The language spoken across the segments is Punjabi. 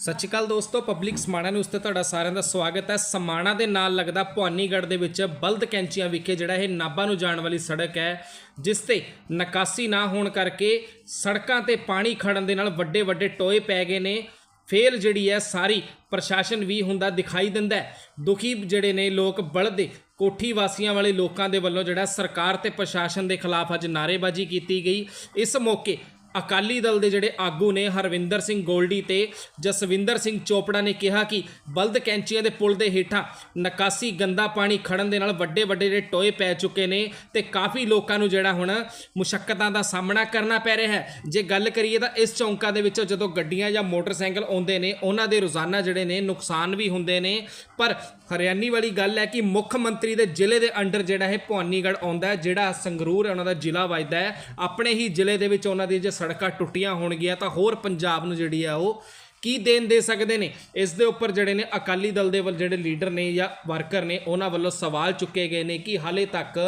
ਸਤਿ ਸ਼੍ਰੀ ਅਕਾਲ ਦੋਸਤੋ ਪਬਲਿਕ ਸਮਾਣਾ ਨਿਊਜ਼ ਤੇ ਤੁਹਾਡਾ ਸਾਰਿਆਂ ਦਾ ਸਵਾਗਤ ਹੈ। ਸਮਾਣਾ ਦੇ ਨਾਲ ਲੱਗਦਾ ਭਵਾਨੀਗੜ੍ਹ ਦੇ ਵਿੱਚ ਬਲਦ ਕੈਂਚੀਆਂ ਵਿਖੇ ਜਿਹੜਾ ਇਹ ਨਾਭਾ ਨੂੰ ਜਾਣ ਵਾਲੀ ਸੜਕ ਹੈ, ਜਿਸ ਤੇ ਨਿਕਾਸੀ ਨਾ ਹੋਣ ਕਰਕੇ ਸੜਕਾਂ ਤੇ ਪਾਣੀ ਖੜਨ ਦੇ ਨਾਲ ਵੱਡੇ ਵੱਡੇ ਟੋਏ ਪੈ ਗਏ ਨੇ। ਫੇਲ ਜਿਹੜੀ ਹੈ, ਸਾਰੀ ਪ੍ਰਸ਼ਾਸਨ ਵੀ ਹੁੰਦਾ ਦਿਖਾਈ ਦਿੰਦਾ ਦੁਖੀ ਜਿਹੜੇ ਨੇ ਲੋਕ, ਬਲਦ ਕੋਠੀ ਵਾਸੀਆਂ ਵਾਲੇ ਲੋਕਾਂ ਦੇ ਵੱਲੋਂ ਜਿਹੜਾ ਸਰਕਾਰ ਤੇ ਪ੍ਰਸ਼ਾਸਨ ਦੇ ਖਿਲਾਫ ਅੱਜ ਨਾਅਰੇਬਾਜ਼ੀ ਕੀਤੀ ਗਈ। ਇਸ ਮੌਕੇ ਅਕਾਲੀ ਦਲ ਦੇ ਜਿਹੜੇ ਆਗੂ ਨੇ ਹਰਵਿੰਦਰ ਸਿੰਘ ਗੋਲਡੀ ਤੇ ਜਸਵਿੰਦਰ ਸਿੰਘ ਚੋਪੜਾ ਨੇ ਕਿਹਾ ਕਿ ਬਲਦ ਕੈਂਚੀਆਂ ਦੇ ਪੁਲ ਦੇ ਹੇਠਾਂ ਨਿਕਾਸੀ ਗੰਦਾ ਪਾਣੀ ਖੜਨ ਦੇ ਨਾਲ ਵੱਡੇ ਵੱਡੇ ਜਿਹੜੇ ਟੋਏ ਪੈ ਚੁੱਕੇ ਨੇ ਤੇ ਕਾਫੀ ਲੋਕਾਂ ਨੂੰ ਜਿਹੜਾ ਹੁਣ ਮੁਸ਼ਕਲਾਂ ਦਾ ਸਾਹਮਣਾ ਕਰਨਾ ਪੈ ਰਿਹਾ ਹੈ। ਜੇ ਗੱਲ ਕਰੀਏ ਤਾਂ ਇਸ ਚੌਂਕਾਂ ਦੇ ਵਿੱਚੋਂ ਜਦੋਂ ਗੱਡੀਆਂ ਜਾਂ ਮੋਟਰਸਾਈਕਲ ਆਉਂਦੇ ਨੇ, ਉਹਨਾਂ ਦੇ ਰੋਜ਼ਾਨਾ ਜਿਹੜੇ ਨੇ ਨੁਕਸਾਨ ਵੀ ਹੁੰਦੇ ਨੇ। ਪਰ ਹਰਿਆਣੀ ਵਾਲੀ ਗੱਲ ਹੈ ਕਿ ਮੁੱਖ ਮੰਤਰੀ ਦੇ ਜ਼ਿਲ੍ਹੇ ਦੇ ਅੰਡਰ ਜਿਹੜਾ ਇਹ ਭਵਾਨੀਗੜ੍ਹ ਆਉਂਦਾ ਹੈ, ਜਿਹੜਾ ਸੰਗਰੂਰ ਹੈ, ਉਹਨਾਂ ਦਾ ਜ਼ਿਲ੍ਹਾ ਵੱਜਦਾ ਹੈ। ਆਪਣੇ ਹੀ ਜ਼ਿਲ੍ਹੇ ਦੇ ਵਿੱਚ ਉਹਨਾਂ ਦੀ ਜੇ ਸੜਕਾਂ ਟੁੱਟੀਆਂ ਹੋਣਗੀਆਂ ਤਾਂ ਹੋਰ ਪੰਜਾਬ ਨੂੰ ਜਿਹੜੀ ਆ ਉਹ ਕੀ ਦੇਣ ਦੇ ਸਕਦੇ ਨੇ? ਇਸ ਦੇ ਉੱਪਰ ਜਿਹੜੇ ਨੇ ਅਕਾਲੀ ਦਲ ਦੇ ਵੱਲ ਜਿਹੜੇ ਲੀਡਰ ਨੇ ਜਾਂ ਵਰਕਰ ਨੇ ਉਹਨਾਂ ਵੱਲੋਂ ਸਵਾਲ ਚੁੱਕੇ ਗਏ ਨੇ ਕਿ ਹਾਲੇ ਤੱਕ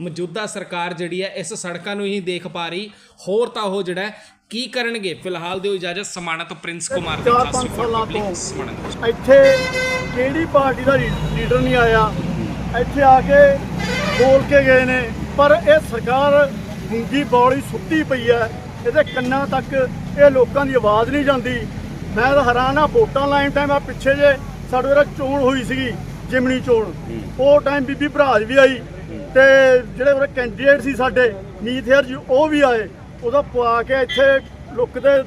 ਮੌਜੂਦਾ ਸਰਕਾਰ ਜਿਹੜੀ ਹੈ ਇਸ ਸੜਕਾਂ ਨੂੰ ਹੀ ਦੇਖ ਪਾ ਰਹੀ ਹੋਰ ਤਾਂ ਉਹ ਜਿਹੜਾ ਕੀ ਕਰਨਗੇ? ਫਿਲਹਾਲ ਦਿਓ ਇਜਾਜ਼ਤ ਸਮਾਣਾ ਤੋਂ ਪ੍ਰਿੰਸ ਕੁਮਾਰ ਦੀ ਚਾਰ ਪੰਜ ਸਾਲਾਂ ਤੋਂ। ਇੱਥੇ ਕਿਹੜੀ ਪਾਰਟੀ ਦਾ ਲੀਡਰ ਨਹੀਂ ਆਇਆ? ਇੱਥੇ ਆ ਕੇ ਬੋਲ ਕੇ ਗਏ ਨੇ ਪਰ ਇਹ ਸਰਕਾਰ ਗੁੰਗੀ ਬੌਲੀ ਸੁੱਤੀ ਪਈ ਹੈ। ਇਹਦੇ ਕੰਨਾਂ ਤੱਕ ਇਹ ਲੋਕਾਂ ਦੀ ਆਵਾਜ਼ ਨਹੀਂ ਜਾਂਦੀ। ਮੈਂ ਤਾਂ ਹੈਰਾਨ ਆ ਵੋਟਾਂ ਲਾਈਨ ਟਾਈਮ ਆ ਪਿੱਛੇ ਜੇ ਸਾਡੇ ਜਿਹੜਾ ਚੋਣ ਹੋਈ ਸੀਗੀ ਜਿਮਣੀ ਚੋਣ। ਉਹ ਟਾਈਮ ਬੀਬੀ ਭਰਾਜ ਵੀ ਆਈ ਤੇ ਜਿਹੜੇ ਉਹ ਕੈਂਡੀਡੇਟ ਸੀ ਸਾਡੇ ਨੀਥੇਰ ਜੀ ਉਹ ਵੀ ਆਏ। ਉਹਦਾ ਪਵਾ ਕੇ ਇੱਥੇ ਲੁੱਕਦੇ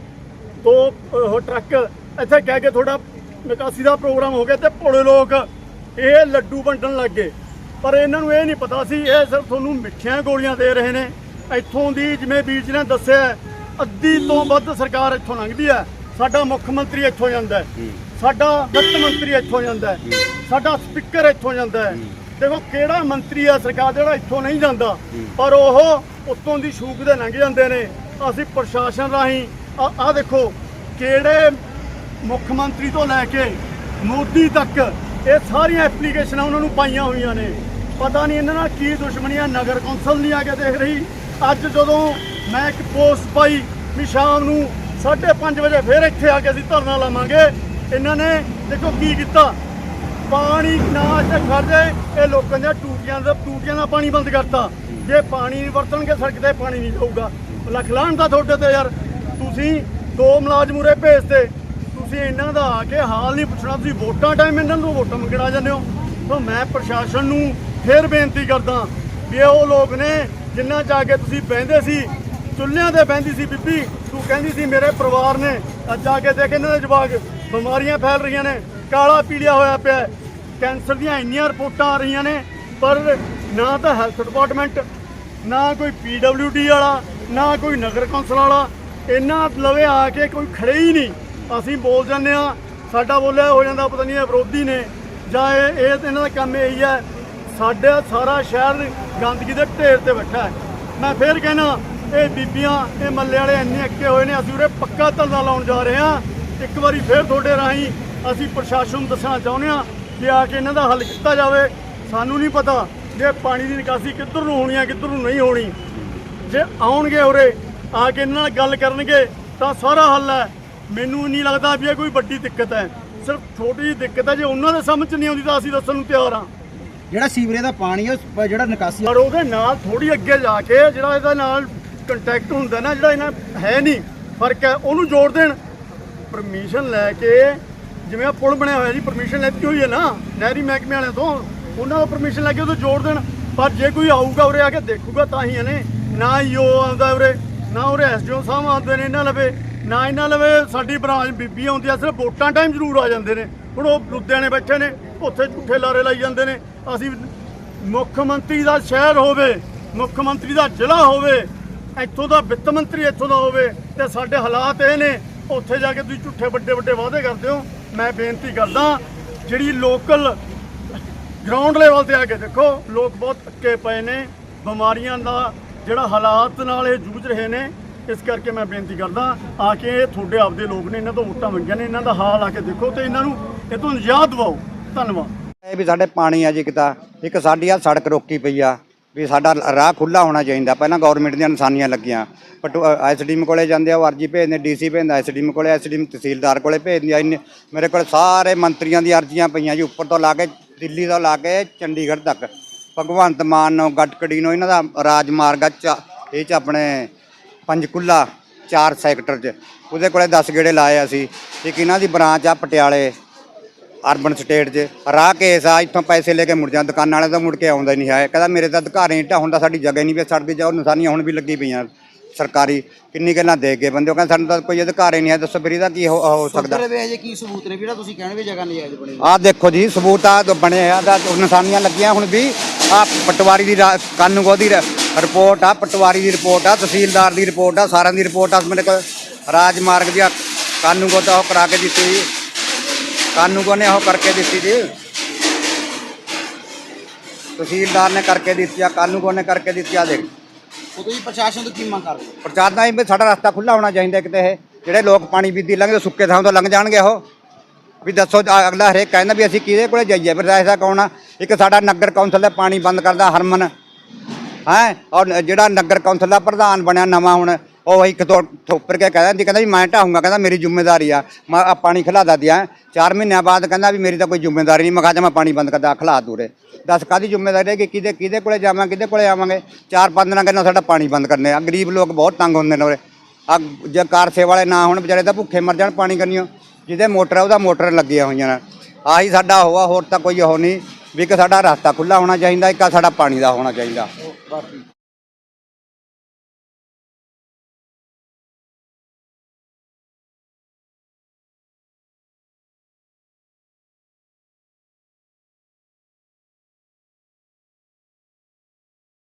ਦੋ ਉਹ ਟਰੱਕ ਇੱਥੇ ਕਹਿ ਕੇ ਤੁਹਾਡਾ ਨਿਕਾਸੀ ਦਾ ਪ੍ਰੋਗਰਾਮ ਹੋ ਗਿਆ ਤੇ ਭੋਲੇ ਲੋਕ ਇਹ ਲੱਡੂ ਵੰਡਣ ਲੱਗੇ ਪਰ ਇਹਨਾਂ ਨੂੰ ਇਹ ਨਹੀਂ ਪਤਾ ਸੀ ਇਹ ਸਿਰਫ ਤੁਹਾਨੂੰ ਮਿੱਠੀਆਂ ਗੋਲੀਆਂ ਦੇ ਰਹੇ ਨੇ। ਇੱਥੋਂ ਦੀ ਜਿਵੇਂ ਵੀਰ ਜੀ ਨੇ ਦੱਸਿਆ ਅੱਧੀ ਤੋਂ ਵੱਧ ਸਰਕਾਰ ਇੱਥੋਂ ਲੰਘਦੀ ਹੈ। ਸਾਡਾ ਮੁੱਖ ਮੰਤਰੀ ਇੱਥੋਂ ਜਾਂਦਾ ਹੈ। ਸਾਡਾ ਵਿੱਤ ਮੰਤਰੀ ਇੱਥੋਂ ਜਾਂਦਾ ਹੈ। ਸਾਡਾ ਸਪੀਕਰ ਇੱਥੋਂ ਜਾਂਦਾ ਹੈ। ਦੇਖੋ ਕਿਹੜਾ ਮੰਤਰੀ ਆ ਸਰਕਾਰ ਜਿਹੜਾ ਇੱਥੋਂ ਨਹੀਂ ਜਾਂਦਾ। ਪਰ ਉਹ ਉੱਤੋਂ ਦੀ ਸ਼ੂਕ ਦੇ ਲੰਘ ਜਾਂਦੇ ਨੇ। ਅਸੀਂ ਪ੍ਰਸ਼ਾਸਨ ਰਾਹੀਂ ਆ ਦੇਖੋ ਕਿਹੜੇ ਮੁੱਖ ਮੰਤਰੀ ਤੋਂ ਲੈ ਕੇ ਮੋਦੀ ਤੱਕ ਇਹ ਸਾਰੀਆਂ ਐਪਲੀਕੇਸ਼ਨਾਂ ਉਹਨਾਂ ਨੂੰ ਪਾਈਆਂ ਹੋਈਆਂ ਨੇ। ਪਤਾ ਨਹੀਂ ਇਹਨਾਂ ਨਾਲ ਕੀ ਦੁਸ਼ਮਣੀਆਂ ਨਗਰ ਕੌਂਸਲ ਨਹੀਂ ਆ ਕੇ ਦੇਖ ਰਹੀ। ਅੱਜ ਜਦੋਂ ਮੈਂ ਇੱਕ ਪੋਸਟ ਪਾਈ ਵੀ ਸ਼ਾਮ ਨੂੰ 5:30 ਵਜੇ ਫੇਰ ਇੱਥੇ ਆ ਕੇ ਅਸੀਂ ਧਰਨਾ ਲਾਵਾਂਗੇ, ਇਹਨਾਂ ਨੇ ਦੇਖੋ ਕੀ ਕੀਤਾ? ਪਾਣੀ ਨਾ ਇੱਥੇ ਖੜਦੇ ਇਹ ਲੋਕਾਂ ਦੀਆਂ ਟੂਟੀਆਂ ਦਾ ਟੂਟੀਆਂ ਦਾ ਪਾਣੀ ਬੰਦ ਕਰਤਾ। ਜੇ ਪਾਣੀ ਨਹੀਂ ਵਰਤਣਗੇ, ਸੜਕ ਤੇ ਪਾਣੀ ਨਹੀਂ ਜਾਊਗਾ। ਲੱਖ ਲਾਹਣ ਦਾ ਤੁਹਾਡੇ ਤੇ ਯਾਰ। ਤੁਸੀਂ ਦੋ ਮੁਲਾਜ਼ਮ ਉਰੇ ਭੇਜਦੇ ਤੁਸੀਂ ਇਹਨਾਂ ਦਾ ਆ ਕੇ ਹਾਲ ਨਹੀਂ ਪੁੱਛਣਾ। ਤੁਸੀਂ ਵੋਟਾਂ ਟਾਈਮ ਇਹਨਾਂ ਨੂੰ ਵੋਟਾਂ ਮੰਗਣਾ ਜਾਂਦੇ ਹੋ। ਤਾਂ ਮੈਂ ਪ੍ਰਸ਼ਾਸਨ ਨੂੰ ਫੇਰ ਬੇਨਤੀ ਕਰਦਾ ਵੀ ਉਹ ਲੋਕ ਨੇ ਜਿੰਨਾ ਜਾ ਕੇ ਤੁਸੀਂ ਬਹਿੰਦੇ ਸੀ, ਚੁੱਲ੍ਹਿਆਂ ਤੇ ਬਹਿੰਦੀ ਸੀ ਬੀਬੀ, ਤੂੰ ਕਹਿੰਦੀ ਸੀ ਮੇਰੇ ਪਰਿਵਾਰ ਨੇ ਅੱਜ ਆ ਕੇ ਦੇਖ ਇਹਨਾਂ ਦੇ ਜਵਾਕ ਬਿਮਾਰੀਆਂ ਫੈਲ ਰਹੀਆਂ ਨੇ, ਕਾਲਾ ਪੀੜਿਆ ਹੋਇਆ ਪਿਆ ਕੈਂਸਰ ਦੀਆਂ ਇੰਨੀਆਂ ਰਿਪੋਰਟਾਂ ਆ ਰਹੀਆਂ ਨੇ, ਪਰ ਨਾ ਤਾਂ ਹੈਲਥ ਡਿਪਾਰਟਮੈਂਟ, ਨਾ ਕੋਈ ਪੀਡਬਲਯੂਡੀ ਵਾਲਾ, ਨਾ ਕੋਈ ਨਗਰ ਕੌਂਸਲ ਵਾਲਾ ਇਹਨਾਂ ਲਵੇ ਆ ਕੇ ਕੋਈ ਖੜੇ ਹੀ ਨਹੀਂ। ਅਸੀਂ ਬੋਲ ਜਾਂਦੇ ਆ ਸਾਡਾ ਬੋਲਿਆ ਹੋ ਜਾਂਦਾ, ਪਤਾ ਨਹੀਂ ਇਹ ਵਿਰੋਧੀ ਨੇ, ਜਾਂ ਇਹ ਇਹਨਾਂ ਦਾ ਕੰਮ ਇਹੀ ਹੈ ਸਾਡੇ ਸਾਰਾ ਸ਼ਹਿਰ ਗੰਦਗੀ ਦੇ ਢੇਰ ਤੇ ਬੈਠਾ ਹੈ। ਮੈਂ ਫੇਰ ਕਹਿਣਾ, ਇਹ ਬੀਬੀਆਂ, ਇਹ ਮੱਲੇ ਵਾਲੇ ਇੰਨੇ ਅੱਕੇ ਹੋਏ ਨੇ, ਅਸੀਂ ਉਰੇ ਪੱਕਾ ਧਰਨਾ ਲਾਉਣ ਜਾ ਰਹੇ ਹਾਂ। ਇੱਕ ਵਾਰੀ ਫੇਰ ਤੁਹਾਡੇ ਰਾਹੀਂ ਅਸੀਂ ਪ੍ਰਸ਼ਾਸਨ ਨੂੰ ਦੱਸਣਾ ਚਾਹੁੰਦੇ ਹਾਂ ਕਿ ਆ ਕੇ ਇਹਨਾਂ ਦਾ ਹੱਲ ਕੀਤਾ ਜਾਵੇ। ਸਾਨੂੰ ਨਹੀਂ ਪਤਾ ਜੇ ਪਾਣੀ ਦੀ ਨਿਕਾਸੀ ਕਿੱਧਰ ਨੂੰ ਹੋਣੀ ਹੈ, ਕਿੱਧਰ ਨੂੰ ਨਹੀਂ ਹੋਣੀ। ਜੇ ਆਉਣਗੇ ਉਰੇ, ਆ ਕੇ ਇਹਨਾਂ ਨਾਲ ਗੱਲ ਕਰਨਗੇ, ਤਾਂ ਸਾਰਾ ਹੱਲ ਹੈ। ਮੈਨੂੰ ਨਹੀਂ ਲੱਗਦਾ ਵੀ ਇਹ ਕੋਈ ਵੱਡੀ ਦਿੱਕਤ ਹੈ। ਸਿਰਫ ਛੋਟੀ ਜਿਹੀ ਦਿੱਕਤ ਹੈ, ਜੇ ਉਹਨਾਂ ਦੇ ਸਮਝ 'ਚ ਨਹੀਂ ਆਉਂਦੀ ਤਾਂ ਅਸੀਂ ਦੱਸਣ ਨੂੰ ਤਿਆਰ ਹਾਂ। ਜਿਹੜਾ ਸੀਵਰੇਜ ਦਾ ਪਾਣੀ ਹੈ ਉਸ- ਜਿਹੜਾ ਨਿਕਾਸੀ ਪਰ ਉਹਦੇ ਨਾਲ ਥੋੜੀ ਅੱਗੇ ਜਾ ਕੇ ਜਿਹੜਾ ਇਹਦਾ ਨਾਲ ਕੰਟੈਕਟ ਹੁੰਦਾ ਨਾ, ਜਿਹੜਾ ਇਹਨਾਂ ਹੈ ਨਹੀਂ, ਫ਼ਰਕ ਹੈ, ਉਹਨੂੰ ਜੋੜ ਦੇਣ। ਪਰਮਿਸ਼ਨ ਲੈ ਕੇ, ਜਿਵੇਂ ਆ ਪੁਲ ਬਣਿਆ ਹੋਇਆ ਜੀ ਪਰਮਿਸ਼ਨ ਲੈਤੀ ਹੋਈ ਹੈ ਨਾ, ਨਹਿਰੀ ਮਹਿਕਮੇ ਵਾਲਿਆਂ ਤੋਂ, ਉਹਨਾਂ ਦਾ ਪਰਮਿਸ਼ਨ ਲੈ ਕੇ ਉਹਨੂੰ ਜੋੜ ਦੇਣ। ਪਰ ਜੇ ਕੋਈ ਆਊਗਾ ਉਰੇ ਆ ਕੇ ਦੇਖੂਗਾ ਤਾਂ ਹੀ ਇਹਨੇ, ਨਾ ਹੀ ਉਹ ਆਉਂਦਾ ਉਰੇ, ਨਾ ਉਰੇ ਐਸਡੀਓ ਸਾਹਿਬ ਆਉਂਦੇ ਨੇ, ਇਹਨਾਂ ਲਵੇ, ਨਾ ਇਹਨਾਂ ਲਵੇ ਸਾਡੀ ਬ੍ਰਾਂਚ ਬੀਬੀ ਆਉਂਦੀ ਆ, ਸਿਰਫ ਵੋਟਾਂ ਟਾਈਮ ਜ਼ਰੂਰ ਆ ਜਾਂਦੇ ਨੇ। ਹੁਣ ਉਹ ਲੁਧਿਆਣੇ ਬੈਠੇ ਨੇ, ਉੱਥੇ ਝੂਠੇ ਲਾਰੇ ਲਾਈ ਜਾਂਦੇ ਨੇ। ਅਸੀਂ ਮੁੱਖ ਮੰਤਰੀ ਦਾ ਸ਼ਹਿਰ ਹੋਵੇ, ਮੁੱਖ ਮੰਤਰੀ ਦਾ ਜ਼ਿਲ੍ਹਾ ਹੋਵੇ, ਇੱਥੋਂ ਦਾ ਵਿੱਤ ਮੰਤਰੀ ਇੱਥੋਂ ਦਾ ਹੋਵੇ ਤੇ ਸਾਡੇ ਹਾਲਾਤ ਇਹ ਨੇ, ਉੱਥੇ ਜਾ ਕੇ ਤੁਸੀਂ ਝੂਠੇ ਵੱਡੇ ਵੱਡੇ ਵਾਅਦੇ ਕਰਦੇ ਹੋ। ਮੈਂ ਬੇਨਤੀ ਕਰਦਾ ਜਿਹੜੀ ਲੋਕਲ ਗਰਾਊਂਡ ਲੈਵਲ ਤੇ ਆ ਕੇ ਦੇਖੋ, ਲੋਕ ਬਹੁਤ ਅੱਕੇ ਪਏ ਨੇ, ਬਿਮਾਰੀਆਂ ਦਾ ਜਿਹੜਾ ਹਾਲਾਤ ਨਾਲ ਇਹ ਜੂਝ ਰਹੇ ਨੇ, ਇਸ ਕਰਕੇ ਮੈਂ ਬੇਨਤੀ ਕਰਦਾ ਆ ਕੇ ਇਹ ਤੁਹਾਡੇ ਆਪਦੇ ਲੋਕ ਨੇ, ਇਹਨਾਂ ਤੋਂ ਵੋਟਾਂ ਮੰਗੀਆਂ ਨੇ, ਇਹਨਾਂ ਦਾ ਹਾਲ ਆ ਕੇ ਦੇਖੋ ਤੇ ਇਹਨਾਂ ਨੂੰ, ਇਹ ਤੋਂ ਨਿਜਾਤ ਦਿਵਾਓ। ਧੰਨਵਾਦ। ਇਹ ਵੀ ਸਾਡੇ ਪਾਣੀ ਆ ਜੀ ਕਿਤਾ ਇੱਕ ਸਾਡੀ ਆ ਸੜਕ ਰੋਕੀ ਪਈ ਆ, ਵੀ ਸਾਡਾ ਰਾਹ ਖੁੱਲਾ ਹੋਣਾ ਚਾਹੀਦਾ। ਪਹਿਲਾਂ ਗਵਰਨਮੈਂਟ ਦੀਆਂ ਨਿਸ਼ਾਨੀਆਂ ਲੱਗੀਆਂ। ਪਟੂ ਐਸਡੀਐਮ ਕੋਲੇ ਜਾਂਦੇ ਆ, ਉਹ ਅਰਜੀ ਭੇਜਦੇ ਡੀਸੀ ਭੇਜਦਾ ਐਸਡੀਐਮ ਕੋਲੇ ਐਸਡੀਐਮ ਤਹਿਸੀਲਦਾਰ ਕੋਲੇ ਭੇਜਦੇ ਆ ਇੰਨੇ ਮੇਰੇ ਕੋਲ ਸਾਰੇ ਮੰਤਰੀਆਂ ਦੀਆਂ ਅਰਜ਼ੀਆਂ ਪਈਆਂ ਜੀ, ਉੱਪਰ ਤੋਂ ਲਾ ਕੇ ਦਿੱਲੀ ਤੋਂ ਲਾ ਕੇ ਚੰਡੀਗੜ੍ਹ ਤੱਕ। ਭਗਵੰਤ ਮਾਨ ਨੂੰ, ਗਟਕੜੀ ਨੂੰ, ਇਹਨਾਂ ਦਾ ਰਾਜ ਮਾਰਗ ਆ ਚ, ਇਹ ਚ ਆਪਣੇ ਪੰਜਕੁੱਲਾ ਚਾਰ ਸੈਕਟਰ 'ਚ। ਉਹਦੇ ਕੋਲੇ 10 ਗੇੜੇ ਲਾਏ ਅਸੀਂ। ਇੱਕ ਇਹਨਾਂ ਦੀ ਬ੍ਰਾਂਚ ਆ ਪਟਿਆਲੇ। ਅਰਬਨ ਸਟੇਟ 'ਚ ਰਾਹ ਕੇਸ ਆ ਇੱਥੋਂ ਪੈਸੇ ਲੈ ਕੇ ਮੁੜ ਜਾਂ ਦੁਕਾਨਾਂ ਵਾਲੇ ਤਾਂ ਮੁੜ ਕੇ ਆਉਂਦਾ ਨਹੀਂ ਹੈ। ਕਹਿੰਦਾ ਮੇਰੇ ਤਾਂ ਅਧਿਕਾਰ ਨਹੀਂ ਢਾ ਹੁੰਦਾ ਸਾਡੀ ਜਗ੍ਹਾ ਨਹੀਂ ਵੀ ਛੱਡਦੀ ਜਾਓ ਨਿਸ਼ਾਨੀਆਂ ਹੁਣ ਵੀ ਲੱਗੀ ਪਈਆਂ ਸਰਕਾਰੀ ਕਿੰਨੀ ਗੱਲਾਂ ਦੇ ਕੇ ਬੰਦੇ ਉਹ ਕਹਿੰਦੇ ਸਾਨੂੰ ਤਾਂ ਕੋਈ ਅਧਿਕਾਰ ਹੀ ਨਹੀਂ ਹੈ ਦੱਸੋ ਫਿਰ ਇਹਦਾ ਕੀ ਹੋ ਹੋ ਸਕਦਾ। ਸੋਚਦੇ ਵੇ ਜੇ ਕੀ ਸਬੂਤ ਨੇ? ਜਿਹੜਾ ਤੁਸੀਂ ਕਹਿਣ ਵੀ ਜਗ੍ਹਾ ਨਜਾਇਜ਼ ਬਣੀ ਆਹ ਦੇਖੋ ਜੀ ਸਬੂਤ ਆ ਬਣੇ ਆ ਦਾ ਨਿਸ਼ਾਨੀਆਂ ਲੱਗੀਆਂ ਹੁਣ ਵੀ ਆ ਪਟਵਾਰੀ ਦੀ ਰਾ- ਕਾਨੂੰਗੋ ਦੀ ਰ- ਰਿਪੋਰਟ ਆ ਪਟਵਾਰੀ ਦੀ ਰਿਪੋਰਟ ਆ ਤਹਿਸੀਲਦਾਰ ਦੀ ਰਿਪੋਰਟ ਆ ਸਾਰਿਆਂ ਦੀ ਰਿਪੋਰਟ ਆ ਮੇਰੇ ਕੋਲ ਰਾਜ ਮਾਰਗ ਦੀ ਕਾਨੂੰਗੋ ਤਾਂ ਉਹ ਕਰਾ ਕੇ ਦਿੱਤੀ। ਜੀ ਕਾਨੂੰਗੋ ਨੇ ਉਹ ਕਰਕੇ ਦਿੱਤੀ ਜੀ? ਤਹਿਸੀਲਦਾਰ ਨੇ ਕਰਕੇ ਦਿੱਤੀ ਆ ਕਾਨੂੰਗੋ ਨੇ ਕਰਕੇ ਦਿੱਤੀ ਆ ਦੇਖ। ਉਹ ਤੁਸੀਂ ਪ੍ਰਸ਼ਾਸਨ ਤੋਂ ਕੀ ਮੰਗ ਕਰਦੇ? ਹੋ? ਪ੍ਰਚਾਰ ਦਾ ਵੀ ਸਾਡਾ ਰਸਤਾ ਖੁੱਲਾ ਹੋਣਾ ਚਾਹੀਦਾ ਕਿਤੇ ਇਹ। ਜਿਹੜੇ ਲੋਕ ਪਾਣੀ ਪੀਂਦੀ ਲੰਘਦੇ ਸੁੱਕੇ ਥਾਂ ਤੋਂ ਲੰਘ ਜਾਣਗੇ ਉਹ। ਵੀ ਦੱਸੋ ਅ- ਅਗਲਾ ਹਰੇਕ ਕਹਿੰਦਾ ਵੀ ਅਸੀਂ ਕਿਹਦੇ ਕੋਲੇ ਜਾਈਏ? ਫਿਰ ਐਸਾ ਕੌਣ ਆ? ਇੱਕ ਸਾਡਾ ਨਗਰ ਕੌਂਸਲ ਦਾ ਪਾਣੀ ਬੰਦ ਕਰਦਾ ਹਰਮਨ। ਹੈ? ਔਰ ਜਿਹੜਾ ਨਗਰ ਕੌਂਸਲ ਦਾ ਪ੍ਰਧਾਨ ਬਣਿਆ ਨਵਾਂ ਹੁਣ ਉਹ ਇੱਕ ਤੋਂ ਥੋਪਰ ਕੇ ਕਹਿੰਦਾ ਸੀ ਕਹਿੰਦਾ ਵੀ ਮੈਂ ਢਾਹੂੰਗਾ, ਕਹਿੰਦਾ ਮੇਰੀ ਜ਼ਿੰਮੇਵਾਰੀ ਆ, ਮੈਂ ਆਹ ਪਾਣੀ ਖਿਲਾਦਾ ਦਿਆਂ ਚਾਰ ਮਹੀਨਿਆਂ ਬਾਅਦ ਕਹਿੰਦਾ ਵੀ ਮੇਰੀ ਤਾਂ ਕੋਈ ਜ਼ਿੰਮੇਵਾਰੀ ਨਹੀਂ, ਮੈਂ ਕਿਹਾ ਜਾ ਮੈਂ ਪਾਣੀ ਬੰਦ ਕਰਦਾ, ਖਿਲਾ ਦੂਰੇ। ਦੱਸ ਕਾਦੀ ਜ਼ਿੰਮੇਵਾਰੀ ਹੈ ਕਿ ਕਿਹਦੇ ਕਿਹਦੇ ਕੋਲੇ ਜਾਵਾਂ, ਕਿਹਦੇ ਕੋਲੇ ਆਵਾਂਗੇ? ਚਾਰ ਪੰਜ ਦਿਨਾਂ ਕਹਿੰਦਾ ਸਾਡਾ ਪਾਣੀ ਬੰਦ ਕਰਨੇ ਆ। ਗਰੀਬ ਲੋਕ ਬਹੁਤ ਤੰਗ ਹੁੰਦੇ ਨੇ ਉਰੇ। ਆ ਜੇ ਕਾਰ ਸੇਵਾ ਵਾਲੇ ਨਾ ਹੋਣ, ਵਿਚਾਰੇ ਤਾਂ ਭੁੱਖੇ ਮਰ ਜਾਣ ਪਾਣੀ ਕਰਨੀਓ ਜਿਹਦੇ ਮੋਟਰ ਆ, ਉਹਦਾ ਮੋਟਰ ਲੱਗੀਆਂ ਹੋਈਆਂ ਨੇ। ਆਹੀ ਸਾਡਾ ਹੋਆ ਹੋਰ ਤਾਂ ਕੋਈ ਉਹ ਨਹੀਂ। ਵੀ ਕਿ ਸਾਡਾ ਰਸਤਾ ਖੁੱਲਾ ਹੋਣਾ ਚਾਹੀਦਾ, ਇੱਕ ਆਹ ਸਾਡਾ ਪਾਣੀ ਦਾ ਹੋਣਾ ਚਾਹੀਦਾ।